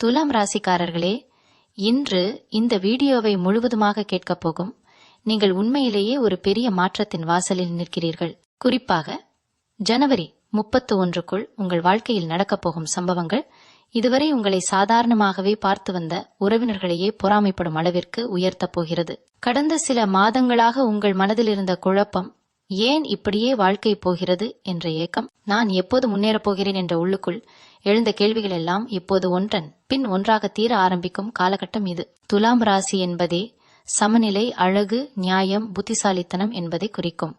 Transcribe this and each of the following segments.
துலாம் ராசிக்காரர்களே இன்று இந்த வீடியோவை முழுவதுமாக கேட்கப் போகும் நீங்கள் உண்மையிலேயே ஒரு பெரிய மாற்றத்தின் வாசலில் நிற்கிறீர்கள். குறிப்பாக ஜனவரி முப்பத்து ஒன்றுக்குள் உங்கள் வாழ்க்கையில் நடக்கப் போகும் சம்பவங்கள் இதுவரை உங்களை சாதாரணமாகவே பார்த்து வந்த உறவினர்களையே பொறாமைப்படும் அளவிற்கு உயர்த்தப் போகிறது. கடந்த சில மாதங்களாக உங்கள் மனதில் இருந்த குழப்பம் ஏன் இப்படியே வாழ்க்கை போகிறது என்ற ஏக்கம் நான் எப்போது முன்னேறப் போகிறேன் என்ற உள்ளுக்குள் எழுந்த கேள்விகள் எல்லாம் இப்போது ஒன்றன் பின் ஒன்றாக தீர ஆரம்பிக்கும் காலகட்டம் இது. துலாம் ராசி என்பதே சமநிலை அழகு நியாயம் புத்திசாலித்தனம் என்பதை குறிக்கும்.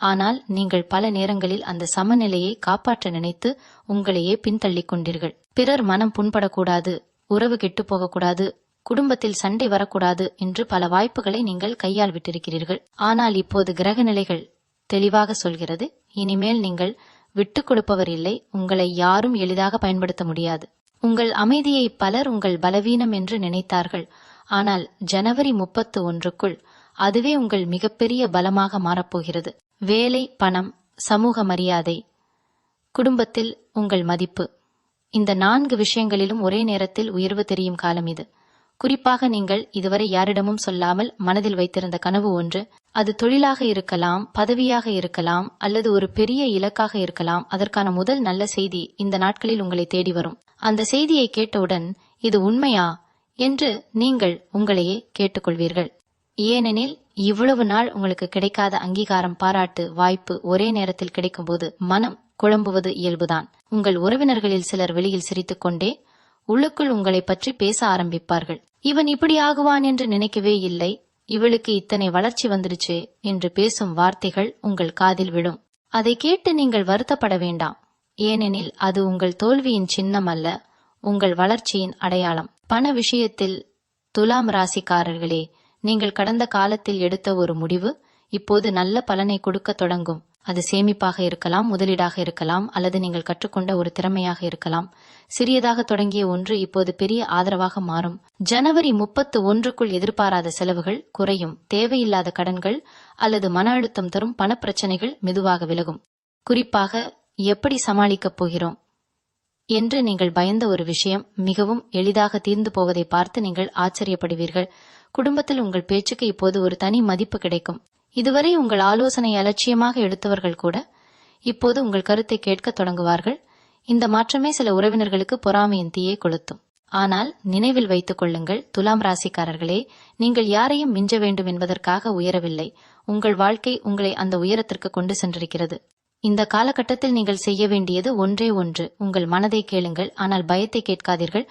ஆனால் நீங்கள் பல நேரங்களில் அந்த சமநிலையை காப்பாற்ற நினைத்து உங்களையே பின்தள்ளிக் கொண்டீர்கள். பிறர் மனம் புண்படக்கூடாது உறவு கெட்டுப் போகக்கூடாது குடும்பத்தில் சண்டை வரக்கூடாது என்று பல வாய்ப்புகளை நீங்கள் கையால் விட்டிருக்கிறீர்கள். ஆனால் இப்போது கிரக நிலைகள் தெளிவாக சொல்கிறது. இனிமேல் நீங்கள் விட்டுக் கொடுப்பவர் இல்லை உங்களை யாரும் எளிதாக பயன்படுத்த முடியாது. உங்கள் அமைதியை பலர் உங்கள் பலவீனம் என்று நினைத்தார்கள். ஆனால் ஜனவரி முப்பத்து ஒன்றுக்குள் அதுவே உங்கள் மிகப்பெரிய பலமாக மாறப்போகிறது. வேலை பணம் சமூக மரியாதை குடும்பத்தில் உங்கள் மதிப்பு. இந்த நான்கு விஷயங்களிலும் ஒரே நேரத்தில் உயர்வு தெரியும் காலம் இது. குறிப்பாக நீங்கள் இதுவரை யாரிடமும் சொல்லாமல் மனதில் வைத்திருந்த கனவு ஒன்று அது தொழிலாக இருக்கலாம் பதவியாக இருக்கலாம் அல்லது ஒரு பெரிய இலக்காக இருக்கலாம் அதற்கான முதல் நல்ல செய்தி இந்த நாட்களில் உங்களை தேடி வரும். அந்த செய்தியை கேட்டவுடன் இது உண்மையா? என்று நீங்கள் உங்களையே கேட்டுக்கொள்வீர்கள். ஏனெனில் இவ்வளவு நாள் உங்களுக்கு கிடைக்காத அங்கீகாரம் பாராட்டு வாய்ப்பு ஒரே நேரத்தில் கிடைக்கும்போது மனம் குழம்புவது இயல்புதான். உங்கள் உறவினர்களில் சிலர் வெளியில் சிரித்துக்கொண்டே உள்ளுக்குள் உங்களை பற்றி பேச ஆரம்பிப்பார்கள். இவன் இப்படி ஆகுவான் என்று நினைக்கவே இல்லை. இவளுக்கு இத்தனை வளர்ச்சி வந்துடுச்சு என்று பேசும் வார்த்தைகள் உங்கள் காதில் விழும். அதை கேட்டு நீங்கள் வருத்தப்பட வேண்டாம். ஏனெனில் அது உங்கள் தோல்வியின் சின்னம் அல்ல உங்கள் வளர்ச்சியின் அடையாளம். பண விஷயத்தில் துலாம் ராசிக்காரர்களே நீங்கள் கடந்த காலத்தில் எடுத்த ஒரு முடிவு இப்போது நல்ல பலனை கொடுக்க தொடங்கும். அது சேமிப்பாக இருக்கலாம் முதலீடாக இருக்கலாம் அல்லது நீங்கள் கற்றுக்கொண்ட ஒரு திறமையாக இருக்கலாம். சிறியதாக தொடங்கிய ஒன்று இப்போது பெரிய ஆதரவாக மாறும். ஜனவரி முப்பத்து ஒன்றுக்குள் எதிர்பாராத செலவுகள் குறையும். தேவையில்லாத கடன்கள் அல்லது மன அழுத்தம் தரும் பணப்பிரச்சனைகள் மெதுவாக விலகும். குறிப்பாக எப்படி சமாளிக்கப் போகிறோம்? என்று நீங்கள் பயந்த ஒரு விஷயம் மிகவும் எளிதாக தீர்ந்து போவதை பார்த்து நீங்கள் ஆச்சரியப்படுவீர்கள். குடும்பத்தில் உங்கள் பேச்சுக்கு இப்போது ஒரு தனி மதிப்பு கிடைக்கும். இதுவரை உங்கள் ஆலோசனை அலட்சியமாக எடுத்தவர்கள் கூட இப்போது உங்கள் கருத்தை கேட்க தொடங்குவார்கள். இந்த மாற்றமே சில உறவினர்களுக்கு பொறாமையின் தீயை கொளுத்தும். ஆனால் நினைவில் வைத்துக் கொள்ளுங்கள் துலாம் ராசிக்காரர்களே நீங்கள் யாரையும் மிஞ்ச வேண்டும் என்பதற்காக உயரவில்லை. உங்கள் வாழ்க்கை உங்களை அந்த உயரத்திற்கு கொண்டு சென்றிருக்கிறது. இந்த காலகட்டத்தில் நீங்கள் செய்ய வேண்டியது ஒன்றே ஒன்று. உங்கள் மனதை கேளுங்கள் ஆனால் பயத்தை கேட்காதீர்கள்.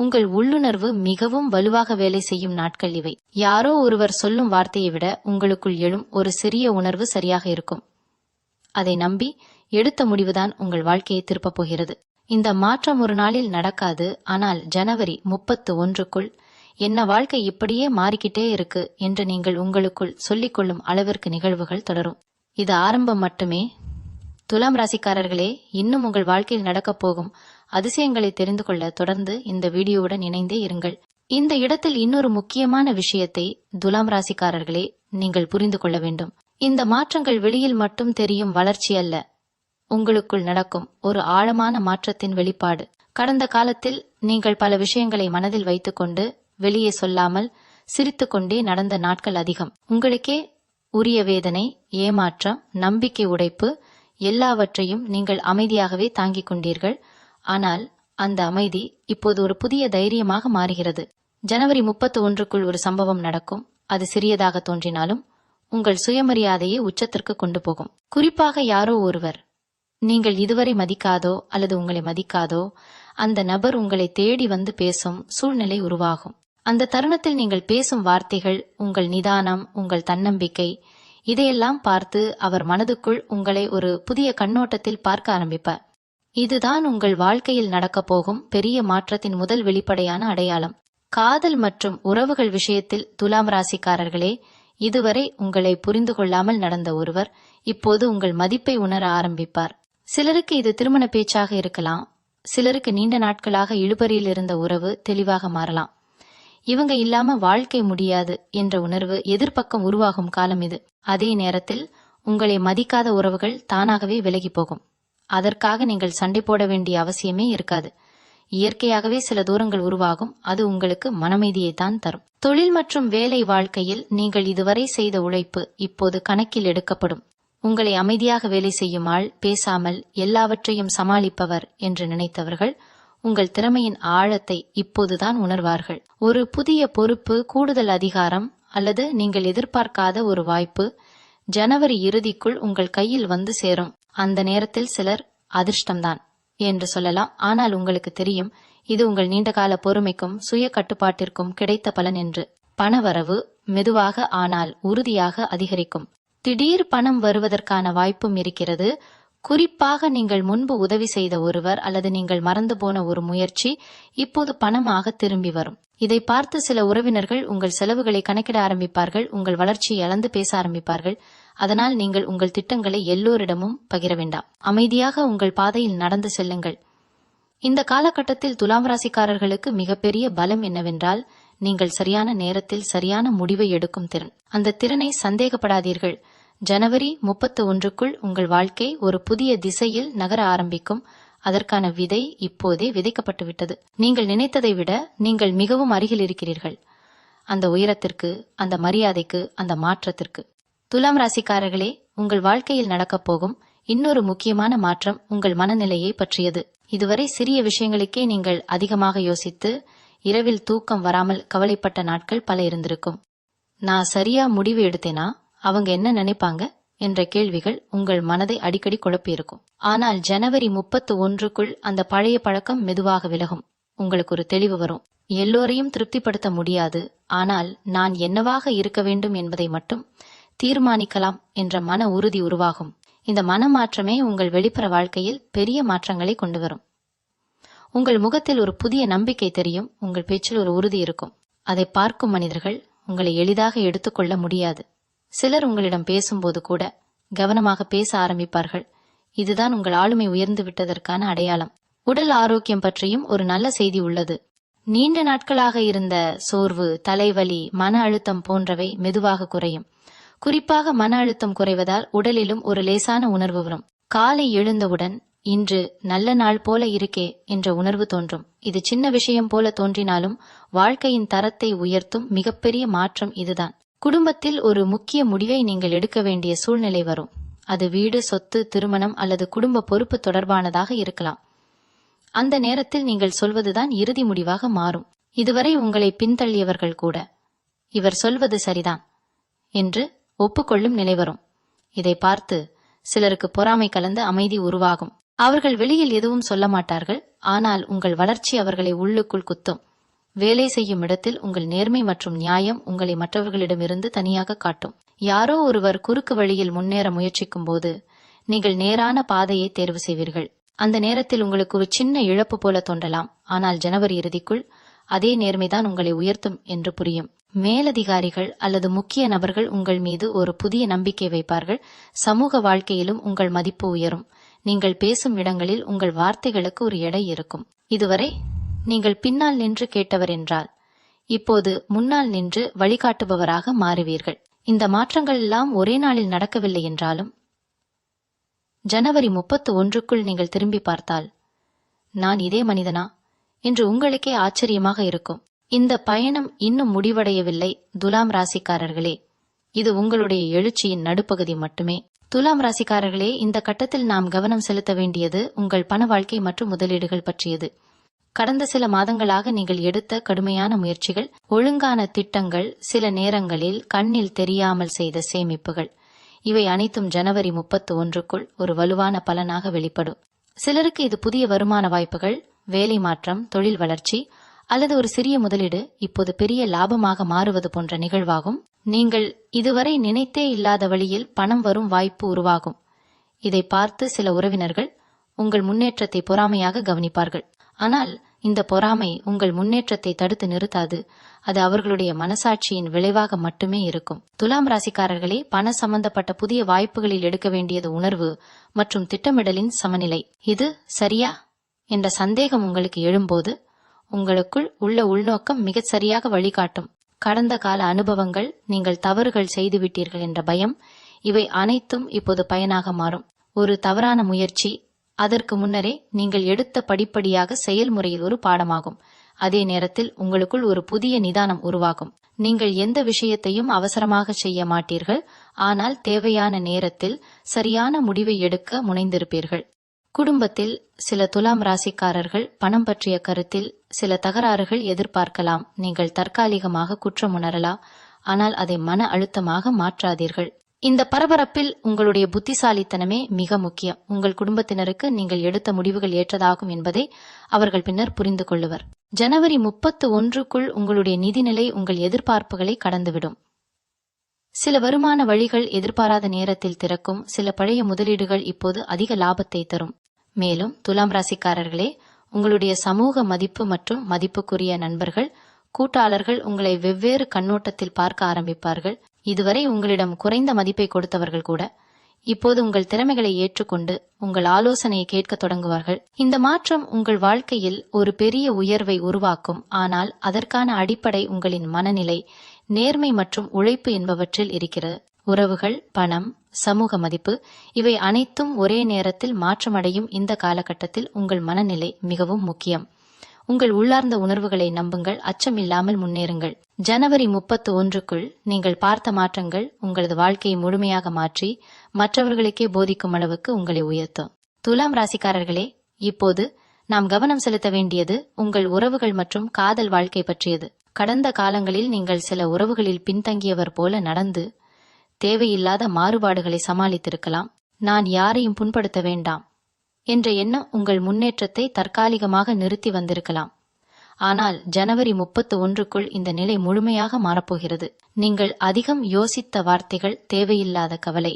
உங்கள் உள்ளுணர்வு மிகவும் வலுவாக வேலை செய்யும் நாட்கள் இவை. யாரோ ஒருவர் சொல்லும் வார்த்தையை விட உங்களுக்குள் எழும் ஒரு சிறிய உணர்வு சரியாக இருக்கும். அதை நம்பி எடுத்த முடிவுதான் உங்கள் வாழ்க்கையை திருப்பப் போகிறது. இந்த மாற்றம் ஒரு நாளில் நடக்காது ஆனால் ஜனவரி முப்பத்து ஒன்றுக்குள் என்ன வாழ்க்கை இப்படியே மாறிக்கிட்டே இருக்கு என்று நீங்கள் உங்களுக்குள் சொல்லிக்கொள்ளும் அளவிற்கு நிகழ்வுகள் தொடரும். இது ஆரம்பம் மட்டுமே. துலாம் ராசிக்காரர்களே இன்னும் உங்கள் வாழ்க்கையில் நடக்கப் போகும் அதிசயங்களை தெரிந்து கொள்ள தொடர்ந்து இந்த வீடியோவுடன் இணைந்தே இருங்கள். இந்த இடத்தில் இன்னொரு முக்கியமான விஷயத்தை துலாம் ராசிக்காரர்களே நீங்கள் புரிந்து கொள்ள வேண்டும். இந்த மாற்றங்கள் வெளியில் மட்டும் தெரியும் வளர்ச்சி அல்ல. உங்களுக்குள் நடக்கும் ஒரு ஆழமான மாற்றத்தின் வெளிப்பாடு. கடந்த காலத்தில் நீங்கள் பல விஷயங்களை மனதில் வைத்துக்கொண்டு வெளியே சொல்லாமல் சிரித்துக்கொண்டே நடந்த நாட்கள் அதிகம். உங்களுக்கே உரிய வேதனை ஏமாற்றம் நம்பிக்கை உடைப்பு எல்லாவற்றையும் நீங்கள் அமைதியாகவே தாங்கிக் கொண்டீர்கள். ஆனால் அந்த அமைதி இப்போது ஒரு புதிய தைரியமாக மாறுகிறது. ஜனவரி முப்பத்து ஒன்றுக்குள் ஒரு சம்பவம் நடக்கும். அது சிறியதாக தோன்றினாலும் உங்கள் சுயமரியாதையை உச்சத்திற்கு கொண்டு போகும். குறிப்பாக யாரோ ஒருவர் நீங்கள் இதுவரை மதிக்காதோ அல்லது உங்களை மதிக்காதோ அந்த நபர் உங்களை தேடி வந்து பேசும் சூழ்நிலை உருவாகும். அந்த தருணத்தில் நீங்கள் பேசும் வார்த்தைகள் உங்கள் நிதானம் உங்கள் தன்னம்பிக்கை இதையெல்லாம் பார்த்து அவர் மனதுக்குள் உங்களை ஒரு புதிய கண்ணோட்டத்தில் பார்க்க ஆரம்பிப்பார். இதுதான் உங்கள் வாழ்க்கையில் நடக்கப் போகும் பெரிய மாற்றத்தின் முதல் வெளிப்படையான அடையாளம். காதல் மற்றும் உறவுகள் விஷயத்தில் துலாம் ராசிக்காரர்களே இதுவரை உங்களை புரிந்து கொள்ளாமல் நடந்த ஒருவர் இப்போது உங்கள் மதிப்பை உணர ஆரம்பிப்பார். சிலருக்கு இது திருமண பேச்சாக இருக்கலாம். சிலருக்கு நீண்ட நாட்களாக இழுபறியில் இருந்த உறவு தெளிவாக மாறலாம். இவங்க இல்லாம வாழ்க்கை முடியாது என்ற உணர்வு எதிர்ப்பக்கம் உருவாகும் காலம் இது. அதே நேரத்தில் உங்களை மதிக்காத உறவுகள் தானாகவே விலகி போகும். அதற்காக நீங்கள் சண்டை போட வேண்டிய அவசியமே இருக்காது. இயற்கையாகவே சில தூரங்கள் உருவாகும். அது உங்களுக்கு மனமைதியை தான் தரும். தொழில் மற்றும் வேலை வாழ்க்கையில் நீங்கள் இதுவரை செய்த உழைப்பு இப்போது கணக்கில் எடுக்கப்படும். உங்களை அமைதியாக வேலை செய்யும் ஆள் பேசாமல் எல்லாவற்றையும் சமாளிப்பவர் என்று நினைத்தவர்கள் உங்கள் திறமையின் ஆழத்தை இப்போதுதான் உணர்வார்கள். ஒரு புதிய பொறுப்பு கூடுதல் அதிகாரம் அல்லது நீங்கள் எதிர்பார்க்காத ஒரு வாய்ப்பு ஜனவரி இறுதிக்குள் உங்கள் கையில் வந்து சேரும். அந்த நேரத்தில் சிலர் அதிர்ஷ்டம்தான் என்று சொல்லலாம். ஆனால் உங்களுக்கு தெரியும் இது உங்கள் நீண்டகால பொறுமைக்கும் சுய கட்டுப்பாட்டிற்கும் கிடைத்த பலன் என்று. பணவரவு மெதுவாக ஆனால் உறுதியாக அதிகரிக்கும். திடீர் பணம் வருவதற்கான வாய்ப்பும் இருக்கிறது. குறிப்பாக நீங்கள் முன்பு உதவி செய்த ஒருவர் அல்லது நீங்கள் மறந்து போன ஒரு முயற்சி இப்போது பணமாக திரும்பி வரும். இதை பார்த்து சில உறவினர்கள் உங்கள் செலவுகளை கணக்கிட ஆரம்பிப்பார்கள் உங்கள் வளர்ச்சியை அளந்து பேச ஆரம்பிப்பார்கள். அதனால் நீங்கள் உங்கள் திட்டங்களை எல்லோரிடமும் பகிர வேண்டாம். அமைதியாக உங்கள் பாதையில் நடந்து செல்லுங்கள். இந்த காலகட்டத்தில் துலாம் ராசிக்காரர்களுக்கு மிகப்பெரிய பலம் என்னவென்றால் நீங்கள் சரியான நேரத்தில் சரியான முடிவை எடுக்கும் திறன். அந்த திறனை சந்தேகப்படாதீர்கள். ஜனவரி முப்பத்து ஒன்றுக்குள் உங்கள் வாழ்க்கை ஒரு புதிய திசையில் நகர ஆரம்பிக்கும். அதற்கான விதை இப்போதே விதைக்கப்பட்டு விட்டது. நீங்கள் நினைத்ததை விட நீங்கள் மிகவும் அருகில் இருக்கிறீர்கள். அந்த உயரத்திற்கு அந்த மரியாதைக்கு அந்த மாற்றத்திற்கு. துலாம் ராசிக்காரர்களே உங்கள் வாழ்க்கையில் நடக்கப் போகும் இன்னொரு முக்கியமான மாற்றம் உங்கள் மனநிலையை பற்றியது. இதுவரை சிறிய விஷயங்களுக்கே நீங்கள் அதிகமாக யோசித்து இரவில் தூக்கம் வராமல் கவலைப்பட்ட நாட்கள் பல இருந்திருக்கும். நான் சரியா முடிவு எடுத்தேனா? அவங்க என்ன நினைப்பாங்க? என்ற கேள்விகள் உங்கள் மனதை அடிக்கடி குழப்பியிருக்கும். ஆனால் ஜனவரி முப்பத்து ஒன்றுக்குள் அந்த பழைய பழக்கம் மெதுவாக விலகும். உங்களுக்கு ஒரு தெளிவு வரும். எல்லோரையும் திருப்திப்படுத்த முடியாது. ஆனால் நான் என்னவாக இருக்க வேண்டும் என்பதை மட்டும் தீர்மானிக்கலாம் என்ற மன உறுதி உருவாகும். இந்த மனமாற்றமே உங்கள் வெளிப்புற வாழ்க்கையில் பெரிய மாற்றங்களை கொண்டு வரும் உங்கள் முகத்தில் ஒரு புதிய நம்பிக்கை தெரியும் உங்கள் பேச்சில் ஒரு உறுதி இருக்கும். அதை பார்க்கும் மனிதர்கள் உங்களை எளிதாக எடுத்துக்கொள்ள முடியாது. சிலர் உங்களிடம் பேசும்போது கூட கவனமாக பேச ஆரம்பிப்பார்கள். இதுதான் உங்கள் ஆளுமை உயர்ந்து விட்டதற்கான அடையாளம். உடல் ஆரோக்கியம் பற்றியும் ஒரு நல்ல செய்தி உள்ளது. நீண்ட நாட்களாக இருந்த சோர்வு தலைவலி மன அழுத்தம் போன்றவை மெதுவாக குறையும். குறிப்பாக மன அழுத்தம் குறைவதால் உடலிலும் ஒரு லேசான உணர்வு வரும். காலை எழுந்தவுடன் இன்று நல்ல நாள் போல இருக்கே என்ற உணர்வு தோன்றும். இது சின்ன விஷயம் போல தோன்றினாலும் வாழ்க்கையின் தரத்தை உயர்த்தும் மிகப்பெரிய மாற்றம் இதுதான். குடும்பத்தில் ஒரு முக்கிய முடிவை நீங்கள் எடுக்க வேண்டிய சூழ்நிலை வரும். அது வீடு சொத்து திருமணம் அல்லது குடும்ப பொறுப்பு தொடர்பானதாக இருக்கலாம். அந்த நேரத்தில் நீங்கள் சொல்வதுதான் இறுதி முடிவாக மாறும். இதுவரை உங்களை பின்தள்ளியவர்கள் கூட இவர் சொல்வது சரிதான் என்று ஒப்புக்கொள்ளும் நிலை வரும். இதை பார்த்து சிலருக்கு பொறாமை கலந்த அமைதி உருவாகும். அவர்கள் வெளியில் எதுவும் சொல்ல மாட்டார்கள். ஆனால் உங்கள் வளர்ச்சி அவர்களை உள்ளுக்குள் குத்தும். வேலை செய்யும் இடத்தில் உங்கள் நேர்மை மற்றும் நியாயம் உங்களை மற்றவர்களிடமிருந்து தனியாக காட்டும். யாரோ ஒருவர் குறுக்கு வழியில் முன்னேற முயற்சிக்கும் போது நீங்கள் நேரான பாதையை தேர்வு செய்வீர்கள். அந்த நேரத்தில் உங்களுக்கு ஒரு சின்ன இழப்பு போல தோன்றலாம். ஆனால் ஜனவரி இறுதிக்குள் அதே நேர்மைதான் உங்களை உயர்த்தும் என்று புரியும். மேலதிகாரிகள் அல்லது முக்கிய நபர்கள் உங்கள் மீது ஒரு புதிய நம்பிக்கை வைப்பார்கள். சமூக வாழ்க்கையிலும் உங்கள் மதிப்பு உயரும். நீங்கள் பேசும் இடங்களில் உங்கள் வார்த்தைகளுக்கு ஒரு எடை இருக்கும். இதுவரை நீங்கள் பின்னால் நின்று கேட்டவர் என்றால் இப்போது முன்னால் நின்று வழிகாட்டுபவராக மாறுவீர்கள். இந்த மாற்றங்கள் எல்லாம் ஒரே நாளில் நடக்கவில்லை என்றாலும் ஜனவரி முப்பத்து ஒன்றுக்குள் நீங்கள் திரும்பி பார்த்தால் நான் இதே மனிதனா? என்று உங்களுக்கே ஆச்சரியமாக இருக்கும். இந்த பயணம் இன்னும் முடிவடையவில்லை துலாம் ராசிக்காரர்களே. இது உங்களுடைய எழுச்சியின் நடுப்பகுதி மட்டுமே. துலாம் ராசிக்காரர்களே இந்த கட்டத்தில் நாம் கவனம் செலுத்த வேண்டியது உங்கள் பண வாழ்க்கை மற்றும் முதலீடுகள் பற்றியது. கடந்த சில மாதங்களாக நீங்கள் எடுத்த கடுமையான முயற்சிகள் ஒழுங்கான திட்டங்கள் சில நேரங்களில் கண்ணில் தெரியாமல் செய்த சேமிப்புகள். இவை அனைத்தும் ஜனவரி முப்பத்து ஒன்றுக்குள் ஒரு வலுவான பலனாக வெளிப்படும். சிலருக்கு இது புதிய வருமான வாய்ப்புகள் வேலை மாற்றம் தொழில் வளர்ச்சி அல்லது ஒரு சிறிய முதலீடு இப்போது பெரிய லாபமாக மாறுவது போன்ற நிகழ்வாகும். நீங்கள் இதுவரை நினைத்தே இல்லாத வழியில் பணம் வரும் வாய்ப்பு உருவாகும். இதை பார்த்து சில உறவினர்கள் உங்கள் முன்னேற்றத்தை பொறாமையாக கவனிப்பார்கள். ஆனால் இந்த பொறாமை உங்கள் முன்னேற்றத்தை தடுத்து நிறுத்தாது. அது அவர்களுடைய மனசாட்சியின் விளைவாக மட்டுமே இருக்கும். துலாம் ராசிக்காரர்களே பண சம்பந்தப்பட்ட புதிய வாய்ப்புகளில் எடுக்க வேண்டியது உணர்வு மற்றும் திட்டமிடலின் சமநிலை. இது சரியா? என்ற சந்தேகம் உங்களுக்கு எழும்போது உங்களுக்குள் உள்ள உள்நோக்கம் மிகச் சரியாக வழிகாட்டும். கடந்த கால அனுபவங்கள் நீங்கள் தவறுகள் செய்துவிட்டீர்கள் என்ற பயம் இவை அனைத்தும் இப்போது பயனாக மாறும். ஒரு தவறான முயற்சி அதற்கு முன்னரே நீங்கள் எடுத்த படிப்படியாக செயல்முறையில் ஒரு பாடமாகும். அதே நேரத்தில் உங்களுக்குள் ஒரு புதிய நிதானம் உருவாகும். நீங்கள் எந்த விஷயத்தையும் அவசரமாக செய்ய மாட்டீர்கள் ஆனால் தேவையான நேரத்தில் சரியான முடிவை எடுக்க முனைந்திருப்பீர்கள். குடும்பத்தில் சில துலாம் ராசிக்காரர்கள் பணம் பற்றிய கருத்தில் சில தகராறுகள் எதிர்பார்க்கலாம். நீங்கள் தற்காலிகமாக குற்றம் உணரலாம் ஆனால் அதை மன அழுத்தமாக மாற்றாதீர்கள். இந்த பரபரப்பில் உங்களுடைய புத்திசாலித்தனமே மிக முக்கியம். உங்கள் குடும்பத்தினருக்கு நீங்கள் எடுத்த முடிவுகள் ஏற்றதாகும் என்பதை அவர்கள் பின்னர் புரிந்து கொள்ளுவர். ஜனவரி முப்பத்து ஒன்றுக்குள் உங்களுடைய நிதிநிலை உங்கள் எதிர்பார்ப்புகளை கடந்துவிடும். சில வருமான வழிகள் எதிர்பாராத நேரத்தில் திறக்கும். சில பழைய முதலீடுகள் இப்போது அதிக லாபத்தை தரும். மேலும் துலாம் ராசிக்காரர்களே உங்களுடைய சமூக மதிப்பு மற்றும் மதிப்புக்குரிய நண்பர்கள் கூட்டாளர்கள் உங்களை வெவ்வேறு கண்ணோட்டத்தில் பார்க்க ஆரம்பிப்பார்கள். இதுவரை உங்களிடம் குறைந்த மதிப்பை கொடுத்தவர்கள் கூட இப்போது உங்கள் திறமைகளை ஏற்றுக்கொண்டு உங்கள் ஆலோசனையை கேட்க தொடங்குவார்கள். இந்த மாற்றம் உங்கள் வாழ்க்கையில் ஒரு பெரிய உயர்வை உருவாக்கும். ஆனால் அதற்கான அடிப்படை உங்களின் மனநிலை நேர்மை மற்றும் உழைப்பு என்பவற்றில் இருக்கிறது. உறவுகள் பணம் சமூக மதிப்பு இவை அனைத்தும் ஒரே நேரத்தில் மாற்றமடையும் இந்த காலகட்டத்தில் உங்கள் மனநிலை மிகவும் முக்கியம். உங்கள் உள்ளார்ந்த உணர்வுகளை நம்புங்கள் அச்சமில்லாமல் முன்னேறுங்கள். ஜனவரி முப்பத்து ஒன்றுக்குள் நீங்கள் பார்த்த மாற்றங்கள் உங்களது வாழ்க்கையை முழுமையாக மாற்றி மற்றவர்களுக்கே போதிக்கும் அளவுக்கு உங்களை உயர்த்தும். துலாம் ராசிக்காரர்களே இப்போது நாம் கவனம் செலுத்த வேண்டியது உங்கள் உறவுகள் மற்றும் காதல் வாழ்க்கை பற்றியது. கடந்த காலங்களில் நீங்கள் சில உறவுகளில் பின்தங்கியவர் போல நடந்து தேவையில்லாத மாறுபாடுகளை சமாளித்திருக்கலாம். நான் யாரையும் புண்படுத்த வேண்டாம். என்ற எண்ணம் உங்கள் முன்னேற்றத்தை தற்காலிகமாக நிறுத்தி வந்திருக்கலாம். ஆனால் ஜனவரி முப்பத்து ஒன்றுக்குள் இந்த நிலை முழுமையாக மாறப்போகிறது. நீங்கள் அதிகம் யோசித்த வார்த்தைகள் தேவையில்லாத கவலை.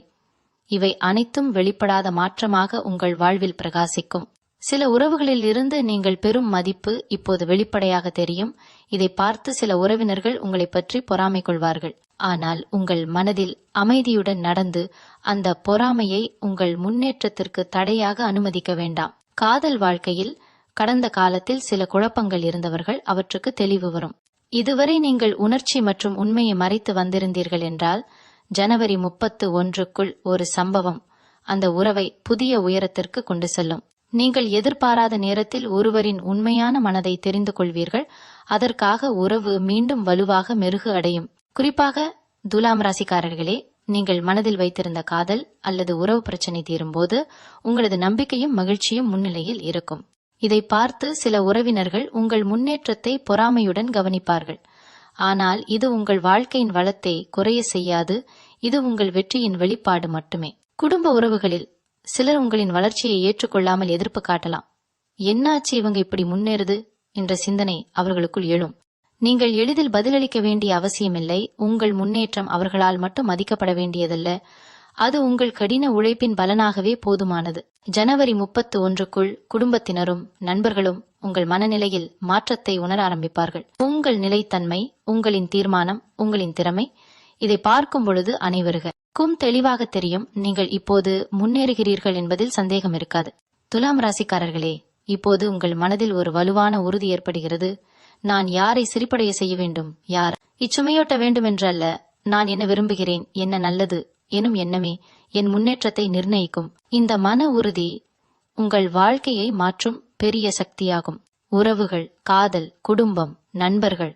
இவை அனைத்தும் வெளிப்படாத மாற்றமாக உங்கள் வாழ்வில் பிரகாசிக்கும். சில உறவுகளில் இருந்து நீங்கள் பெறும் மதிப்பு இப்போது வெளிப்படையாக தெரியும். இதை பார்த்து சில உறவினர்கள் உங்களை பற்றி பொறாமை கொள்வார்கள். ஆனால் உங்கள் மனதில் அமைதியுடன் நடந்து அந்த பொறாமையை உங்கள் முன்னேற்றத்திற்கு தடையாக அனுமதிக்க வேண்டாம். காதல் வாழ்க்கையில் கடந்த காலத்தில் சில குழப்பங்கள் இருந்தவர்கள் அவற்றுக்கு தெளிவு வரும். இதுவரை நீங்கள் உணர்ச்சி மற்றும் உண்மையை மறைத்து வந்திருந்தீர்கள் என்றால் ஜனவரி முப்பத்து ஒன்றுக்குள் ஒரு சம்பவம் அந்த உறவை புதிய உயரத்திற்கு கொண்டு செல்லும். நீங்கள் எதிர்பாராத நேரத்தில் ஒருவரின் உண்மையான மனதை தெரிந்து கொள்வீர்கள். அதற்காக உறவு மீண்டும் வலுவாக மெருகு அடையும். குறிப்பாக துலாம் ராசிக்காரர்களே நீங்கள் மனதில் வைத்திருந்த காதல் அல்லது உறவு பிரச்சனை தீரும்போது உங்களது நம்பிக்கையும் மகிழ்ச்சியும் முன்னிலையில் இருக்கும். இதை பார்த்து சில உறவினர்கள் உங்கள் முன்னேற்றத்தை பொறாமையுடன் கவனிப்பார்கள். ஆனால் இது உங்கள் வாழ்க்கையின் வளத்தை குறைய செய்யாது. இது உங்கள் வெற்றியின் வெளிப்பாடு மட்டுமே. குடும்ப உறவுகளில் சிலர் உங்களின் வளர்ச்சியை ஏற்றுக்கொள்ளாமல் எதிர்ப்பு காட்டலாம். என்னாச்சு இவங்க இப்படி முன்னேறுது? என்ற சிந்தனை அவர்களுக்குள் எழும். நீங்கள் எளிதில் பதிலளிக்க வேண்டிய அவசியமில்லை. உங்கள் முன்னேற்றம் அவர்களால் மட்டும் மதிக்கப்பட வேண்டியதல்ல. அது உங்கள் கடின உழைப்பின் பலனாகவே போதுமானது. ஜனவரி முப்பத்து ஒன்றுக்குள் குடும்பத்தினரும் நண்பர்களும் உங்கள் மனநிலையில் மாற்றத்தை உணர ஆரம்பிப்பார்கள். உங்கள் நிலைத்தன்மை உங்களின் தீர்மானம் உங்களின் திறமை இதை பார்க்கும் பொழுது அனைவருக்கும் தெளிவாக தெரியும் நீங்கள் இப்போது முன்னேறுகிறீர்கள் என்பதில் சந்தேகம் இருக்காது. துலாம் ராசிக்காரர்களே இப்போது உங்கள் மனதில் ஒரு வலுவான உறுதி ஏற்படுகிறது. நான் யாரை சிரிப்படைய செய்ய வேண்டும்? யார்? இச்சுமையோட்ட வேண்டும் என்றல்ல நான் என்ன விரும்புகிறேன்? என்ன நல்லது? எனும் எண்ணமே என் முன்னேற்றத்தை நிர்ணயிக்கும். இந்த மன உறுதி உங்கள் வாழ்க்கையை மாற்றும் பெரிய சக்தியாகும். உறவுகள் காதல் குடும்பம் நண்பர்கள்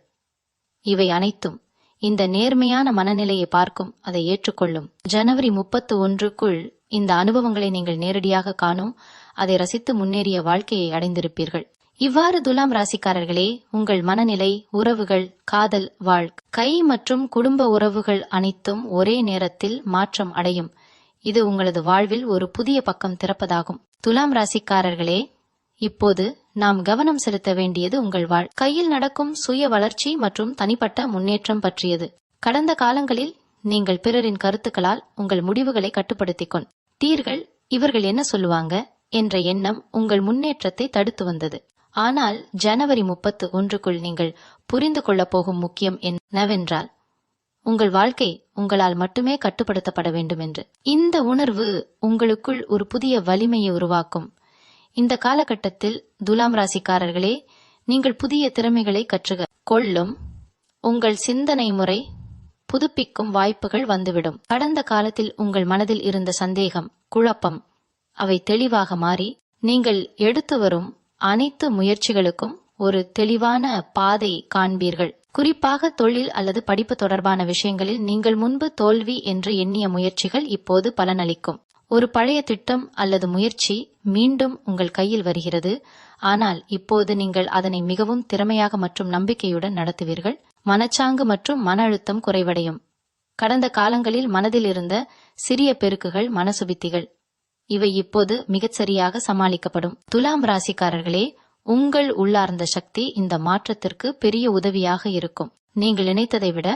இவை அனைத்தும் இந்த நேர்மையான மனநிலையை பார்க்கும் அதை ஏற்றுக்கொள்ளும். ஜனவரி முப்பத்து ஒன்றுக்குள் இந்த அனுபவங்களை நீங்கள் நேரடியாக காணும் அதை ரசித்து முன்னேறிய வாழ்க்கையை அடைந்திருப்பீர்கள். இவ்வாறு துலாம் ராசிக்காரர்களே உங்கள் மனநிலை உறவுகள் காதல் வாழ் கை மற்றும் குடும்ப உறவுகள் அனைத்தும் ஒரே நேரத்தில் மாற்றம் அடையும். இது உங்களது வாழ்வில் ஒரு புதிய பக்கம் திறப்பதாகும். துலாம் ராசிக்காரர்களே இப்போது நாம் கவனம் செலுத்த வேண்டியது உங்கள் வாழ். கையில் நடக்கும் சுய வளர்ச்சி மற்றும் தனிப்பட்ட முன்னேற்றம் பற்றியது. கடந்த காலங்களில் நீங்கள் பிறரின் கருத்துக்களால் உங்கள் முடிவுகளை கட்டுப்படுத்திக்கொண். தீர்கள் இவர்கள் என்ன சொல்லுவாங்க? என்ற எண்ணம் உங்கள் முன்னேற்றத்தை தடுத்து வந்தது. ஆனால் ஜனவரி முப்பத்து ஒன்றுக்குள் நீங்கள் புரிந்து கொள்ளப் போகும் முக்கியம் என்னவென்றால் உங்கள் வாழ்க்கை உங்களால் மட்டுமே கட்டுப்படுத்தப்பட வேண்டும் என்று இந்த உணர்வு உங்களுக்குள் ஒரு புதிய வலிமையை உருவாக்கும். இந்த காலகட்டத்தில் துலாம் ராசிக்காரர்களே நீங்கள் புதிய திறமைகளை கற்றுக. கொள்ளும் உங்கள் சிந்தனை முறை புதுப்பிக்கும் வாய்ப்புகள் வந்துவிடும். கடந்த காலத்தில் உங்கள் மனதில் இருந்த சந்தேகம் குழப்பம் அவை தெளிவாக மாறி நீங்கள் எடுத்து வரும் அனைத்து முயற்சிகளுக்கும் ஒரு தெளிவான பாதை காண்பீர்கள். குறிப்பாக தொழில் அல்லது படிப்பு தொடர்பான விஷயங்களில் நீங்கள் முன்பு தோல்வி என்று எண்ணிய முயற்சிகள் இப்போது பலனளிக்கும். ஒரு பழைய திட்டம் அல்லது முயற்சி மீண்டும் உங்கள் கையில் வருகிறது. ஆனால் இப்போது நீங்கள் அதனை மிகவும் திறமையாக மற்றும் நம்பிக்கையுடன் நடத்துவீர்கள். மனச்சாங்கு மற்றும் மன அழுத்தம் குறைவடையும். கடந்த காலங்களில் மனதில் இருந்த சிறிய பெருக்குகள் மனசுபித்திகள் இவை இப்போது மிகச் சரியாக சமாளிக்கப்படும். துலாம் ராசிக்காரர்களே உங்கள் உள்ளார்ந்த சக்தி இந்த மாற்றத்திற்கு பெரிய உதவியாக இருக்கும். நீங்கள் நினைத்ததை விட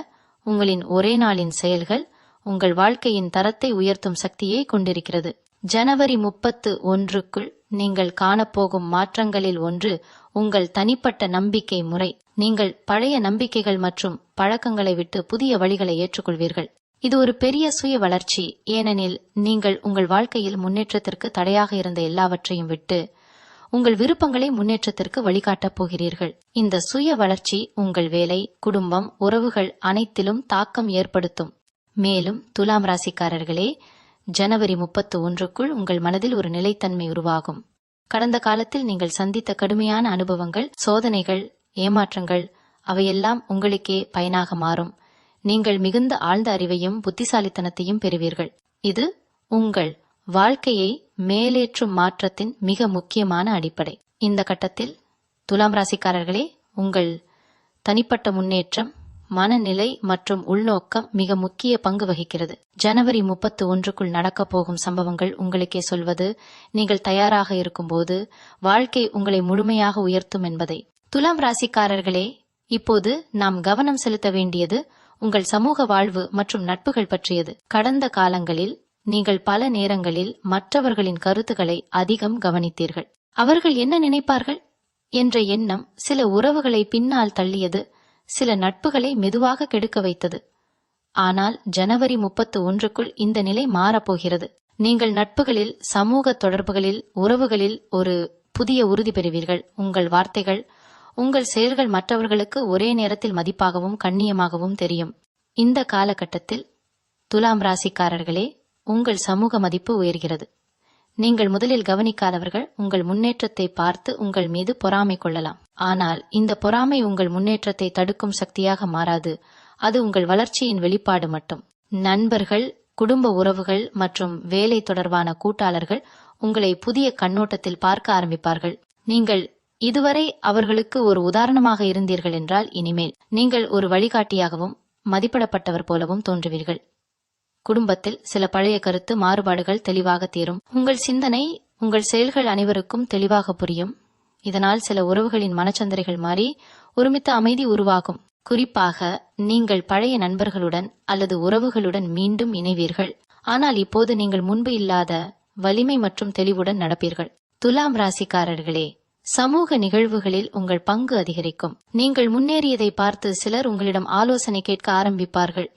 உங்களின் ஒரே நாளின் செயல்கள் உங்கள் வாழ்க்கையின் தரத்தை உயர்த்தும் சக்தியை கொண்டிருக்கிறது. ஜனவரி முப்பத்து ஒன்றுக்குள் நீங்கள் காணப்போகும் மாற்றங்களில் ஒன்று உங்கள் தனிப்பட்ட நம்பிக்கை முறை. நீங்கள் பழைய நம்பிக்கைகள் மற்றும் பழக்கங்களை விட்டு புதிய வழிகளை ஏற்றுக்கொள்வீர்கள். இது ஒரு பெரிய சுய வளர்ச்சி. ஏனெனில் நீங்கள் உங்கள் வாழ்க்கையில் முன்னேற்றத்திற்கு தடையாக இருந்த எல்லாவற்றையும் விட்டு உங்கள் விருப்பங்களை முன்னேற்றத்திற்கு வழிகாட்டப் போகிறீர்கள். இந்த சுய வளர்ச்சி உங்கள் வேலை குடும்பம் உறவுகள் அனைத்திலும் தாக்கம் ஏற்படுத்தும். மேலும் துலாம் ராசிக்காரர்களே ஜனவரி முப்பத்து ஒன்றுக்குள் உங்கள் மனதில் ஒரு நிலைத்தன்மை உருவாகும். கடந்த காலத்தில் நீங்கள் சந்தித்த கடுமையான அனுபவங்கள் சோதனைகள் ஏமாற்றங்கள் அவையெல்லாம் உங்களுக்கே பயனாக மாறும். நீங்கள் மிகுந்த ஆழ்ந்த அறிவையும் புத்திசாலித்தனத்தையும் பெறுவீர்கள். இது உங்கள் வாழ்க்கையை மேலேற்றும் மாற்றத்தின் மிக முக்கியமான அடிப்படை. இந்த கட்டத்தில் துலாம் ராசிக்காரர்களே உங்கள் தனிப்பட்ட முன்னேற்றம் மனநிலை மற்றும் உள்நோக்கம் மிக முக்கிய பங்கு வகிக்கிறது. ஜனவரி முப்பத்து ஒன்றுக்குள் நடக்கப் போகும் சம்பவங்கள் உங்களுக்கே சொல்வது நீங்கள் தயாராக இருக்கும்போது வாழ்க்கை உங்களை முழுமையாக உயர்த்தும் என்பதை. துலாம் ராசிக்காரர்களே இப்போது நாம் கவனம் செலுத்த வேண்டியது உங்கள் சமூக வாழ்வு மற்றும் நட்புகள் பற்றியது. கடந்த காலங்களில் நீங்கள் பல நேரங்களில் மற்றவர்களின் கருத்துக்களை அதிகம் கவனித்தீர்கள். அவர்கள் என்ன நினைப்பார்கள்? என்ற எண்ணம் சில உறவுகளை பின்னால் தள்ளியது சில நட்புகளை மெதுவாக கெடுக்க வைத்தது. ஆனால் ஜனவரி முப்பத்து ஒன்றுக்குள் இந்த நிலை மாறப்போகிறது நீங்கள் நட்புகளில் சமூக தொடர்புகளில் உறவுகளில் ஒரு புதிய உறுதி பெறுவீர்கள். உங்கள் வார்த்தைகள் உங்கள் செயல்கள் மற்றவர்களுக்கு ஒரே நேரத்தில் மதிப்பாகவும் கண்ணியமாகவும் தெரியும். இந்த காலகட்டத்தில் துலாம் ராசிக்காரர்களே உங்கள் சமூக மதிப்பு உயர்கிறது. நீங்கள் முதலில் கவனிக்காதவர்கள் உங்கள் முன்னேற்றத்தை பார்த்து உங்கள் மீது பொறாமை கொள்ளலாம். ஆனால் இந்த பொறாமை உங்கள் முன்னேற்றத்தை தடுக்கும் சக்தியாக மாறாது. அது உங்கள் வளர்ச்சியின் வெளிப்பாடு மட்டும். நண்பர்கள் குடும்ப உறவுகள் மற்றும் வேலை தொடர்பான கூட்டாளர்கள் உங்களை புதிய கண்ணோட்டத்தில் பார்க்க ஆரம்பிப்பார்கள். நீங்கள் இதுவரை அவர்களுக்கு ஒரு உதாரணமாக இருந்தீர்கள் என்றால் இனிமேல் நீங்கள் ஒரு வழிகாட்டியாகவும் மதிப்பிடப்பட்டவர் போலவும் தோன்றுவீர்கள். குடும்பத்தில் சில பழைய கருத்து மாறுபாடுகள் தெளிவாக தீரும். உங்கள் சிந்தனை உங்கள் செயல்கள் அனைவருக்கும் தெளிவாக புரியும். இதனால் சில உறவுகளின் மனச்சந்தரைகள் மாறி ஒருமித்த அமைதி உருவாகும். குறிப்பாக நீங்கள் பழைய நண்பர்களுடன் அல்லது உறவுகளுடன் மீண்டும் இணைவீர்கள். ஆனால் இப்போது நீங்கள் முன்பு இல்லாத வலிமை மற்றும் தெளிவுடன் நடப்பீர்கள். துலாம் ராசிக்காரர்களே சமூக நிகழ்வுகளில் உங்கள் பங்கு அதிகரிக்கும். நீங்கள் முன்னேறியதை பார்த்து சிலர் உங்களிடம் ஆலோசனை கேட்க ஆரம்பிப்பார்கள்.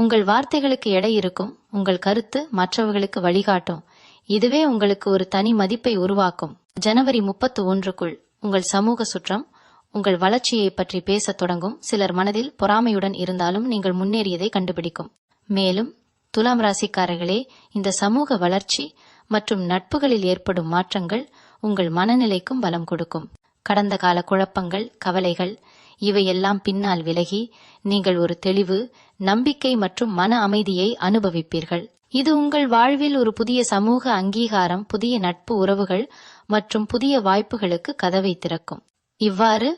உங்கள் வார்த்தைகளுக்கு எடை இருக்கும் உங்கள் கருத்து மற்றவர்களுக்கு வழிகாட்டும். இதுவே உங்களுக்கு ஒரு தனி மதிப்பை உருவாக்கும். ஜனவரி முப்பத்து ஒன்றுக்குள் உங்கள் சமூக சுற்றம் உங்கள் வளர்ச்சியை பற்றி பேசத் தொடங்கும். சிலர் மனதில் பொறாமையுடன் இருந்தாலும் நீங்கள் முன்னேறியதை கண்டுபிடிக்கும். மேலும் துலாம் ராசிக்காரர்களே இந்த சமூக வளர்ச்சி மற்றும் நட்புகளில் ஏற்படும் மாற்றங்கள் உங்கள் மனநிலைக்கும் பலம் கொடுக்கும். கடந்த கால குழப்பங்கள் கவலைகள் இவையெல்லாம் பின்னால் விலகி நீங்கள் ஒரு தெளிவு நம்பிக்கை மற்றும் மன அமைதியை அனுபவிப்பீர்கள். இது உங்கள் வாழ்வில் ஒரு புதிய சமூக அங்கீகாரம் புதிய நட்பு உறவுகள் மற்றும் புதிய வாய்ப்புகளுக்கு கதவை திறக்கும். இவ்வாறு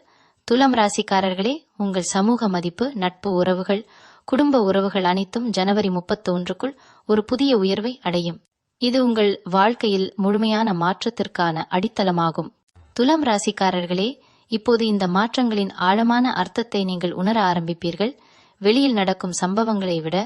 துலம் ராசிக்காரர்களே உங்கள் சமூக மதிப்பு நட்பு உறவுகள் குடும்ப உறவுகள் அனைத்தும் ஜனவரி முப்பத்தி ஒன்றுக்குள் ஒரு புதிய உயர்வை அடையும். இது உங்கள் வாழ்க்கையில் முழுமையான மாற்றத்திற்கான அடித்தளமாகும். துலம் ராசிக்காரர்களே இப்போது இந்த மாற்றங்களின் ஆழமான அர்த்தத்தை நீங்கள் உணர ஆரம்பிப்பீர்கள். வெளியில் நடக்கும் சம்பவங்களை விட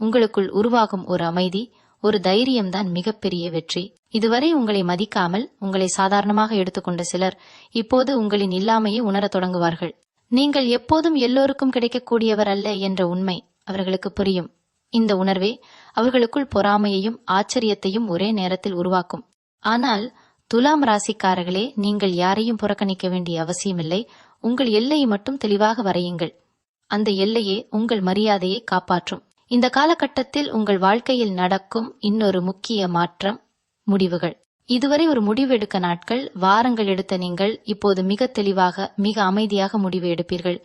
உங்களுக்குள் உருவாகும் ஒரு அமைதி ஒரு தைரியம்தான் மிகப்பெரிய வெற்றி. இதுவரை உங்களை மதிக்காமல் உங்களை சாதாரணமாக எடுத்துக்கொண்ட சிலர் இப்போது உங்களின் இல்லாமையை உணரத் தொடங்குவார்கள். நீங்கள் எப்போதும் எல்லோருக்கும் கிடைக்கக்கூடியவர் அல்ல என்ற உண்மை அவர்களுக்கு புரியும். இந்த உணர்வே அவர்களுக்குள் பொறாமையையும் ஆச்சரியத்தையும் ஒரே நேரத்தில் உருவாக்கும். ஆனால் துலாம் ராசிக்காரர்களே நீங்கள் யாரையும் புறக்கணிக்க வேண்டிய அவசியமில்லை. உங்கள் எல்லையை மட்டும் தெளிவாக வரையுங்கள். அந்த எல்லையே உங்கள் மரியாதையை காப்பாற்றும். இந்த காலகட்டத்தில் உங்கள் வாழ்க்கையில் நடக்கும் இன்னொரு முக்கிய மாற்றம் முடிவுகள். இதுவரை ஒரு முடிவு எடுக்க நாட்கள் வாரங்கள் எடுத்த நீங்கள் இப்போது மிக தெளிவாக மிக அமைதியாக முடிவு எடுப்பீர்கள்.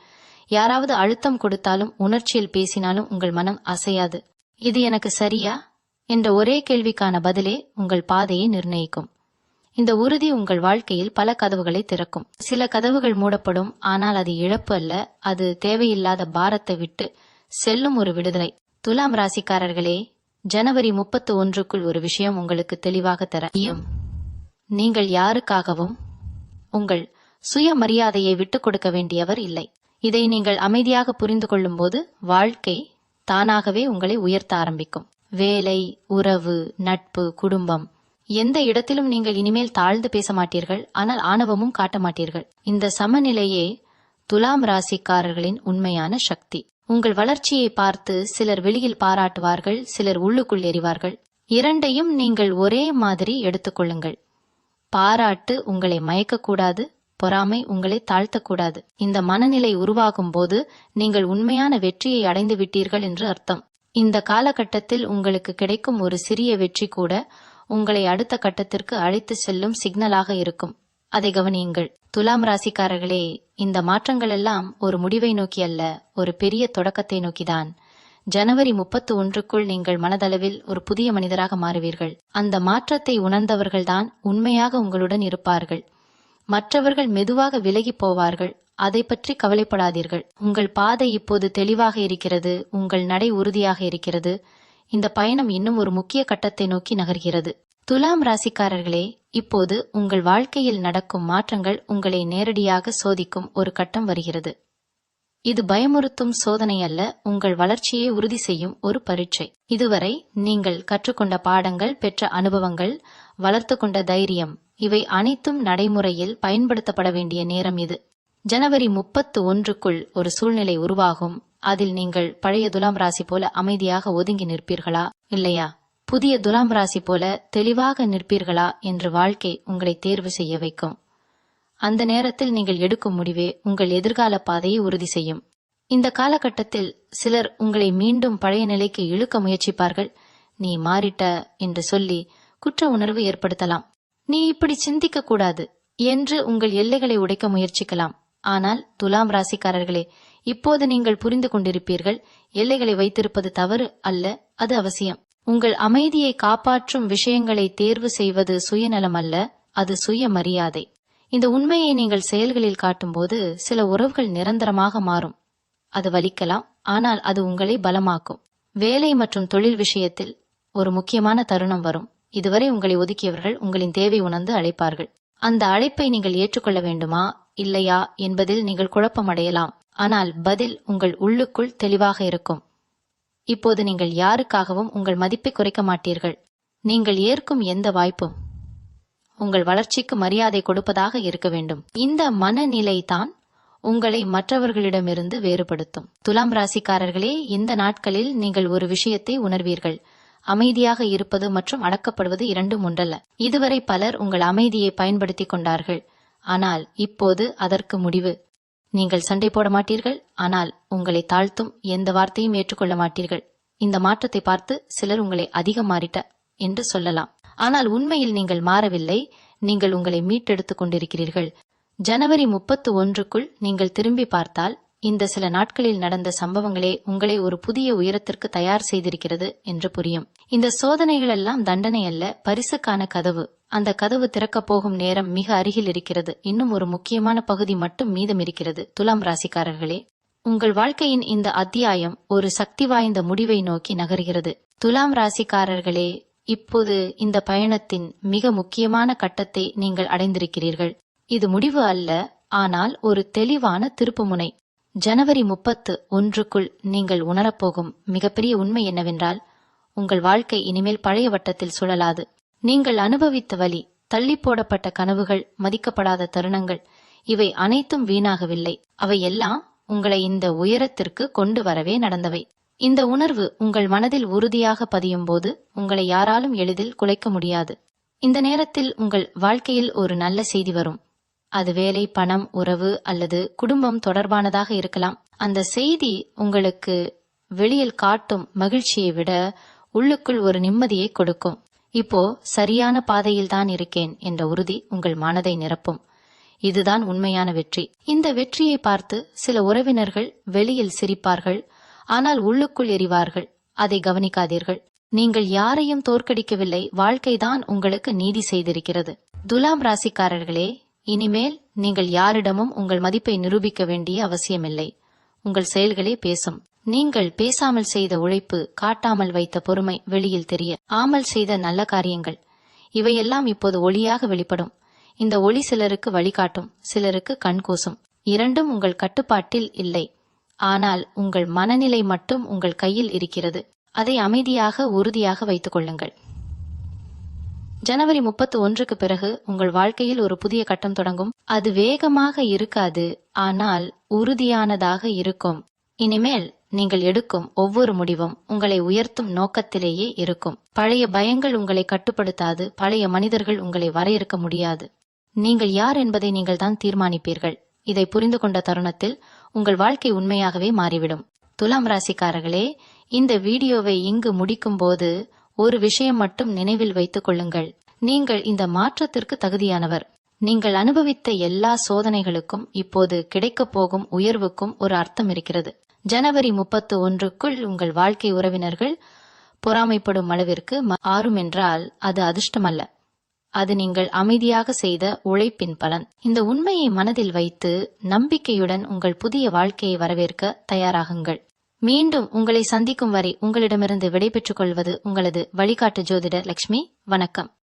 யாராவது அழுத்தம் கொடுத்தாலும் உணர்ச்சியில் பேசினாலும் உங்கள் மனம் அசையாது. இது எனக்கு சரியா? என்ற ஒரே கேள்விக்கான பதிலே உங்கள் பாதையை நிர்ணயிக்கும். இந்த உறுதி உங்கள் வாழ்க்கையில் பல கதவுகளை திறக்கும். சில கதவுகள் மூடப்படும் ஆனால் அது இழப்பு அல்ல. அது தேவையில்லாத பாரத்தை விட்டு செல்லும் ஒரு விடுதலை. துலாம் ராசிக்காரர்களே ஜனவரி முப்பத்து ஒன்றுக்குள் ஒரு விஷயம் உங்களுக்கு தெளிவாக தெரியும் நீங்கள் யாருக்காகவும் உங்கள் சுயமரியாதையை விட்டுக் கொடுக்க வேண்டியவர் இல்லை. இதை நீங்கள் அமைதியாக புரிந்து கொள்ளும்போது வாழ்க்கை தானாகவே உங்களை உயர்த்த ஆரம்பிக்கும். வேலை உறவு நட்பு குடும்பம் எந்த இடத்திலும் நீங்கள் இனிமேல் தாழ்ந்து பேச மாட்டீர்கள் ஆனால் ஆணவமும் காட்ட மாட்டீர்கள். இந்த சமநிலையே துலாம் ராசிக்காரர்களின் உண்மையான சக்தி. உங்கள் வளர்ச்சியை பார்த்து சிலர் வெளியில் பாராட்டுவார்கள் சிலர் உள்ளுக்குள் எறிவார்கள் இரண்டையும் நீங்கள் ஒரே மாதிரி எடுத்துக்கொள்ளுங்கள் பாராட்டு உங்களை மயக்கக்கூடாது பொறாமை உங்களை தாழ்த்தக்கூடாது. இந்த மனநிலை உருவாகும் போது நீங்கள் உண்மையான வெற்றியை அடைந்து விட்டீர்கள் என்று அர்த்தம். இந்த காலகட்டத்தில் உங்களுக்கு கிடைக்கும் ஒரு சிறிய வெற்றி கூட உங்களை அடுத்த கட்டத்திற்கு அழைத்து செல்லும் சிக்னலாக இருக்கும். அதை கவனியுங்கள். துலாம் ராசிக்காரர்களே இந்த மாற்றங்கள் எல்லாம் ஒரு முடிவை நோக்கி அல்ல ஒரு பெரிய தொடக்கத்தை நோக்கிதான். ஜனவரி முப்பத்து ஒன்றுக்குள் நீங்கள் மனதளவில் ஒரு புதிய மனிதராக மாறுவீர்கள். அந்த மாற்றத்தை உணர்ந்தவர்கள்தான் உண்மையாக உங்களுடன் இருப்பார்கள். மற்றவர்கள் மெதுவாக விலகி போவார்கள். அதை பற்றி கவலைப்படாதீர்கள். உங்கள் பாதை இப்போது தெளிவாக இருக்கிறது. உங்கள் நடை உறுதியாக இருக்கிறது. இந்த பயணம் இன்னும் ஒரு முக்கிய கட்டத்தை நோக்கி நகர்கிறது. துலாம் ராசிக்காரர்களே இப்போது உங்கள் வாழ்க்கையில் நடக்கும் மாற்றங்கள் உங்களை நேரடியாக சோதிக்கும் ஒரு கட்டம் வருகிறது. இது பயமுறுத்தும் சோதனை அல்ல உங்கள் வளர்ச்சியை உறுதி செய்யும் ஒரு பரீட்சை. இதுவரை நீங்கள் கற்றுக்கொண்ட பாடங்கள் பெற்ற அனுபவங்கள் வளர்த்து கொண்ட தைரியம் இவை அனைத்தும் நடைமுறையில் பயன்படுத்தப்பட வேண்டிய நேரம் இது. ஜனவரி முப்பத்து ஒன்றுக்குள் ஒரு சூழ்நிலை உருவாகும் அதில் நீங்கள் பழைய துலாம் ராசி போல அமைதியாக ஒதுங்கி நிற்பீர்களா? இல்லையா? புதிய துலாம் ராசி போல தெளிவாக நிற்பீர்களா என்று வாழ்க்கை உங்களை தேர்வு செய்ய வைக்கும். அந்த நேரத்தில் நீங்கள் எடுக்கும் முடிவே உங்கள் எதிர்கால பாதையை உறுதி செய்யும். இந்த காலகட்டத்தில் சிலர் உங்களை மீண்டும் பழைய நிலைக்கு இழுக்க முயற்சிப்பார்கள். நீ மாறிட்ட என்று சொல்லி குற்ற உணர்வு ஏற்படுத்தலாம். நீ இப்படி சிந்திக்க கூடாது என்று உங்கள் எல்லைகளை உடைக்க முயற்சிக்கலாம். ஆனால் துலாம் ராசிக்காரர்களே இப்போது நீங்கள் புரிந்து கொண்டிருப்பீர்கள் எல்லைகளை வைத்திருப்பது தவறு அல்ல அது அவசியம். உங்கள் அமைதியை காப்பாற்றும் விஷயங்களை தேர்வு செய்வது சுயநலம் அல்ல அது சுய மரியாதை. இந்த உண்மையை நீங்கள் செயல்களில் காட்டும்போது சில உறவுகள் நிரந்தரமாக மாறும். அது வலிக்கலாம் ஆனால் அது உங்களை பலமாக்கும். வேலை மற்றும் தொழில் விஷயத்தில் ஒரு முக்கியமான தருணம் வரும். இதுவரை உங்களை ஒதுக்கியவர்கள் உங்களின் தேவை உணர்ந்து அழைப்பார்கள். அந்த அழைப்பை நீங்கள் ஏற்றுக்கொள்ள வேண்டுமா? இல்லையா என்பதில் நீங்கள் குழப்பமடையலாம். ஆனால் பதில் உங்கள் உள்ளுக்குள் தெளிவாக இருக்கும். இப்போது நீங்கள் யாருக்காகவும் உங்கள் மதிப்பை குறைக்க மாட்டீர்கள். நீங்கள் ஏற்கும் எந்த வாய்ப்பும் உங்கள் வளர்ச்சிக்கு மரியாதை கொடுப்பதாக இருக்க வேண்டும். இந்த மனநிலை தான் உங்களை மற்றவர்களிடமிருந்து வேறுபடுத்தும். துலாம் ராசிக்காரர்களே இந்த நாட்களில் நீங்கள் ஒரு விஷயத்தை உணர்வீர்கள். அமைதியாக இருப்பது மற்றும் அடக்கப்படுவது இரண்டும் ஒன்றல்ல. இதுவரை பலர் உங்கள் அமைதியை பயன்படுத்திக் கொண்டார்கள். ஆனால் இப்போது அதற்கு முடிவு. நீங்கள் சண்டை போட மாட்டீர்கள் ஆனால் உங்களை தாழ்த்தும் எந்த வார்த்தையும் ஏற்றுக்கொள்ள மாட்டீர்கள். இந்த மாற்றத்தை பார்த்து சிலர் உங்களை அதிகம் மாறிட்ட என்று சொல்லலாம். ஆனால் உண்மையில் நீங்கள் மாறவில்லை நீங்கள் உங்களை மீட்டெடுத்துக் கொண்டிருக்கிறீர்கள். ஜனவரி முப்பத்து ஒன்றுக்குள் நீங்கள் திரும்பி பார்த்தால் இந்த சில நாட்களில் நடந்த சம்பவங்களே உங்களை ஒரு புதிய உயரத்திற்கு தயார் செய்திருக்கிறது என்று புரியும். இந்த சோதனைகள் எல்லாம் தண்டனை அல்ல பரிசுக்கான கதவு. அந்த கதவு திறக்கப் போகும் நேரம் மிக அருகில் இருக்கிறது. இன்னும் ஒரு முக்கியமான பகுதி மட்டும் மீதம் இருக்கிறது. துலாம் ராசிக்காரர்களே உங்கள் வாழ்க்கையின் இந்த அத்தியாயம் ஒரு சக்தி வாய்ந்த முடிவை நோக்கி நகர்கிறது. துலாம் ராசிக்காரர்களே இப்போது இந்த பயணத்தின் மிக முக்கியமான கட்டத்தை நீங்கள் அடைந்திருக்கிறீர்கள். இது முடிவு அல்ல ஆனால் ஒரு தெளிவான திருப்புமுனை. ஜனவரி முப்பத்து ஒன்றுக்குள் நீங்கள் உணரப்போகும் மிகப்பெரிய உண்மை என்னவென்றால் உங்கள் வாழ்க்கை இனிமேல் பழைய வட்டத்தில் சுழலாது. நீங்கள் அனுபவித்த வலி தள்ளி போடப்பட்ட கனவுகள் மதிக்கப்படாத தருணங்கள் இவை அனைத்தும் வீணாகவில்லை. அவை எல்லாம் உங்களை இந்த உயரத்திற்கு கொண்டு வரவே நடந்தவை. இந்த உணர்வு உங்கள் மனதில் உறுதியாக பதியும் போது உங்களை யாராலும் எளிதில் குலைக்க முடியாது. இந்த நேரத்தில் உங்கள் வாழ்க்கையில் ஒரு நல்ல செய்தி வரும். அது வேலை பணம் உறவு அல்லது குடும்பம் தொடர்பானதாக இருக்கலாம். அந்த செய்தி உங்களுக்கு வெளியில் காட்டும் மகிழ்ச்சியை விட உள்ளுக்குள் ஒரு நிம்மதியை கொடுக்கும். இப்போ சரியான பாதையில் தான் இருக்கேன் என்ற உறுதி உங்கள் மனதை நிரப்பும். இதுதான் உண்மையான வெற்றி. இந்த வெற்றியை பார்த்து சில உறவினர்கள் வெளியில் சிரிப்பார்கள் ஆனால் உள்ளுக்குள் எரிவார்கள். அதை கவனிக்காதீர்கள். நீங்கள் யாரையும் தோற்கடிக்கவில்லை. வாழ்க்கைதான் உங்களுக்கு நீதி செய்திருக்கிறது. துலாம் ராசிக்காரர்களே இனிமேல் நீங்கள் யாரிடமும் உங்கள் மதிப்பை நிரூபிக்க வேண்டிய அவசியமில்லை. உங்கள் செயல்களே பேசும். நீங்கள் பேசாமல் செய்த உழைப்பு காட்டாமல் வைத்த பொறுமை வெளியில் தெரிய ஆமல் செய்த நல்ல காரியங்கள். இவையெல்லாம் இப்போது ஒளியாக வெளிப்படும். இந்த ஒளி சிலருக்கு வழிகாட்டும் சிலருக்கு கண் கூசும். இரண்டும் உங்கள் கட்டுப்பாட்டில் இல்லை. ஆனால் உங்கள் மனநிலை மட்டும் உங்கள் கையில் இருக்கிறது. அதை அமைதியாக உறுதியாக வைத்துக் கொள்ளுங்கள். ஜனவரி முப்பத்து ஒன்றுக்கு பிறகு உங்கள் வாழ்க்கையில் ஒரு புதிய கட்டம் தொடங்கும். அது வேகமாக இருக்காது ஆனால் உறுதியானதாக இருக்கும். இனிமேல் நீங்கள் எடுக்கும் ஒவ்வொரு முடிவும் உங்களை உயர்த்தும் நோக்கத்திலேயே இருக்கும். பழைய பயங்கள் உங்களை கட்டுப்படுத்தாது பழைய மனிதர்கள் உங்களை வரையறுக்க முடியாது. நீங்கள் யார் என்பதை நீங்கள் தான் தீர்மானிப்பீர்கள். இதை புரிந்து கொண்ட தருணத்தில் உங்கள் வாழ்க்கை உண்மையாகவே மாறிவிடும். துலாம் ராசிக்காரர்களே இந்த வீடியோவை இங்கு முடிக்கும் போது ஒரு விஷயம் மட்டும் நினைவில் வைத்துக் கொள்ளுங்கள். நீங்கள் இந்த மாற்றத்திற்கு தகுதியானவர். நீங்கள் அனுபவித்த எல்லா சோதனைகளுக்கும் இப்போது கிடைக்கப் போகும் உயர்வுக்கும் ஒரு அர்த்தம் இருக்கிறது. ஜனவரி முப்பத்து ஒன்றுக்குள் உங்கள் வாழ்க்கை உறவினர்கள் பொறாமைப்படும் அளவிற்கு ஆறும் என்றால் அது அதிர்ஷ்டமல்ல. அது நீங்கள் அமைதியாக செய்த உழைப்பின் பலன். இந்த உண்மையை மனதில் வைத்து நம்பிக்கையுடன் உங்கள் புதிய வாழ்க்கையை வரவேற்க தயாராகுங்கள். மீண்டும் உங்களை சந்திக்கும் வரை உங்களிடமிருந்து விடைபெற்றுக் கொள்வது உங்களது வழிகாட்டு ஜோதிடர் லட்சுமி வணக்கம்.